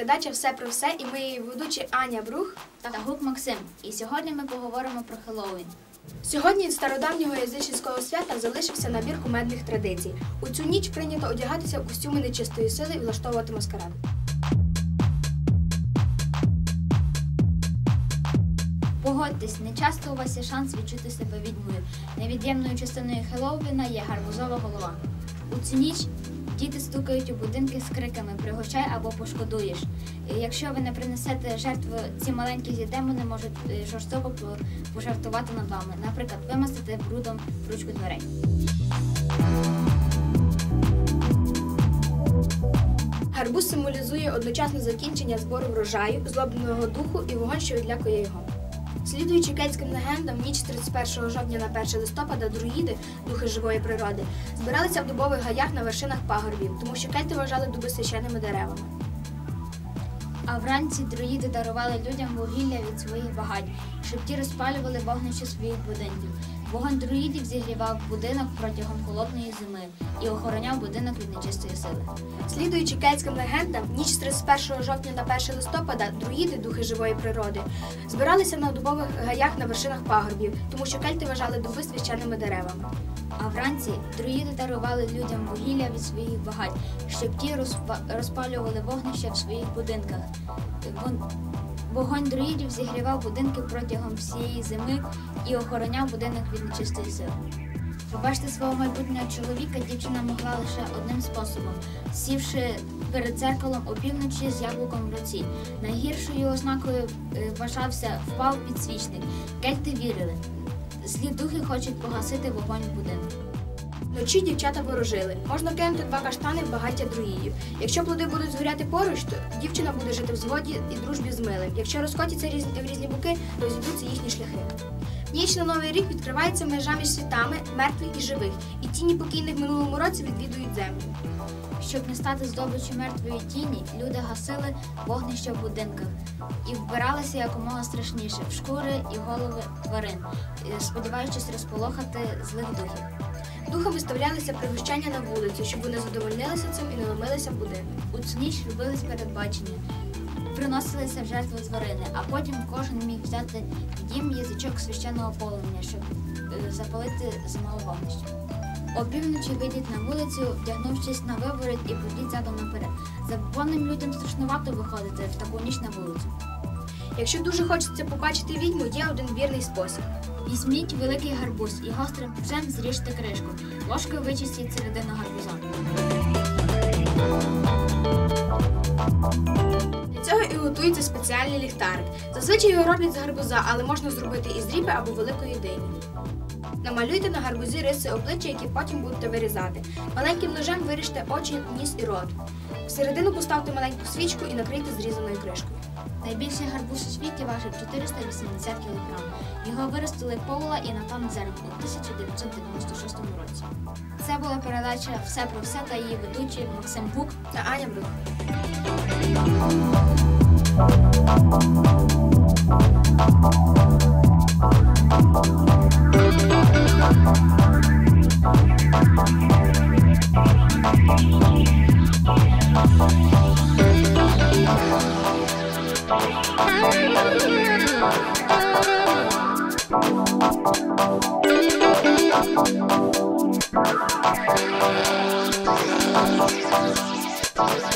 телепередача Все про все і ми її ведучі Аня Брух. та гук Максим. І сьогодні ми поговоримо про Хеллоуін. Сьогодні від стародавнього язичницького свята залишився набір кумедних традицій. У цю ніч прийнято одягатися в костюми нечистої сили і влаштовувати маскарад. Погодьтесь, не часто у вас є шанс відчути себе відьмою. Невід'ємною частиною Хеллоуіна є гарбузова голова. У цю ніч діти стукають у будинки з криками Пригощай або пошкодуєш. Якщо ви не принесете жертву, ці маленькі демони можуть е, жорстоко пожартувати над вами. Наприклад, вимастити брудом ручку дверей. Гарбуз символізує одночасне закінчення збору врожаю, злобного духу і вогонь, що відлякує його. Слідуючи кельтським легендам, ніч 31 жовтня на 1 листопада друїди, духи живої природи, збиралися в дубових гаях на вершинах пагорбів, тому що кельти вважали дуби священними деревами. А вранці друїди дарували людям вугілля від своїх багань, щоб ті розпалювали вогнище своїх будинків. Вогонь друїдів зігрівав будинок протягом холодної зими і охороняв будинок від нечистої сили. Слідуючи кельтським легендам, ніч з 31 жовтня на 1 листопада друїди, духи живої природи, збиралися на дубових гаях на вершинах пагорбів, тому що кельти вважали дуби священними деревами. А вранці друїди дарували людям вугілля від своїх багать, щоб ті розпа- розпалювали вогнище в своїх будинках. Вогонь друїдів зігрівав будинки протягом всієї зими і охороняв будинок від нечистої сили. Побачити свого майбутнього чоловіка дівчина могла лише одним способом, сівши перед дзеркалом опівночі з яблуком в руці. Найгіршою ознакою е, вважався впав підсвічник. Кельти вірили. Злі духи хочуть погасити вогонь в будинку. Вночі дівчата ворожили. Можна кинути два каштани в багаття друїдів. Якщо плоди будуть згоряти поруч, то дівчина буде жити в згоді і дружбі з милим. Якщо розкотяться в різні боки, розійдуться їхні шляхи. Ніч на новий рік відкривається межа між світами мертвих і живих, і тіні покійних минулому році відвідують землю. Щоб не стати здобиччю мертвої тіні, люди гасили вогнища в будинках і вбиралися якомога страшніше в шкури і голови тварин, е, сподіваючись розполохати злих духів. Духам виставлялися пригощання на вулицю, щоб вони задовольнилися цим і не ломилися в будинок. У цю ніч робились передбачення, приносилися в жертву тварини, а потім кожен міг взяти дім язичок священного полум'я, щоб е, запалити зимове вогнище. Опівночі вийдіть на вулицю, вдягнувшись на виворіт і пройдіть задом наперед. Забобонним людям страшнувато виходити в таку ніч на вулицю. Якщо дуже хочеться побачити відьму, є один вірний спосіб. Візьміть великий гарбуз і гострим ножем зріжте кришку. Ложкою вичистіть середину гарбуза. Для цього і готується спеціальний ліхтарик. Зазвичай його роблять з гарбуза, але можна зробити із ріпи або великої дині. Намалюйте на гарбузі риси обличчя, які потім будете вирізати. Маленьким ножем виріжте очі, ніс і рот. Всередину поставте маленьку свічку і накрийте зрізаною кришкою. Найбільший гарбуз у світі важить 480 кг. Його виростили Поула і Натан Зерм у 1996 році. Це була передача Все про все та її ведучі Максим Бук Та Аня Брух. Thank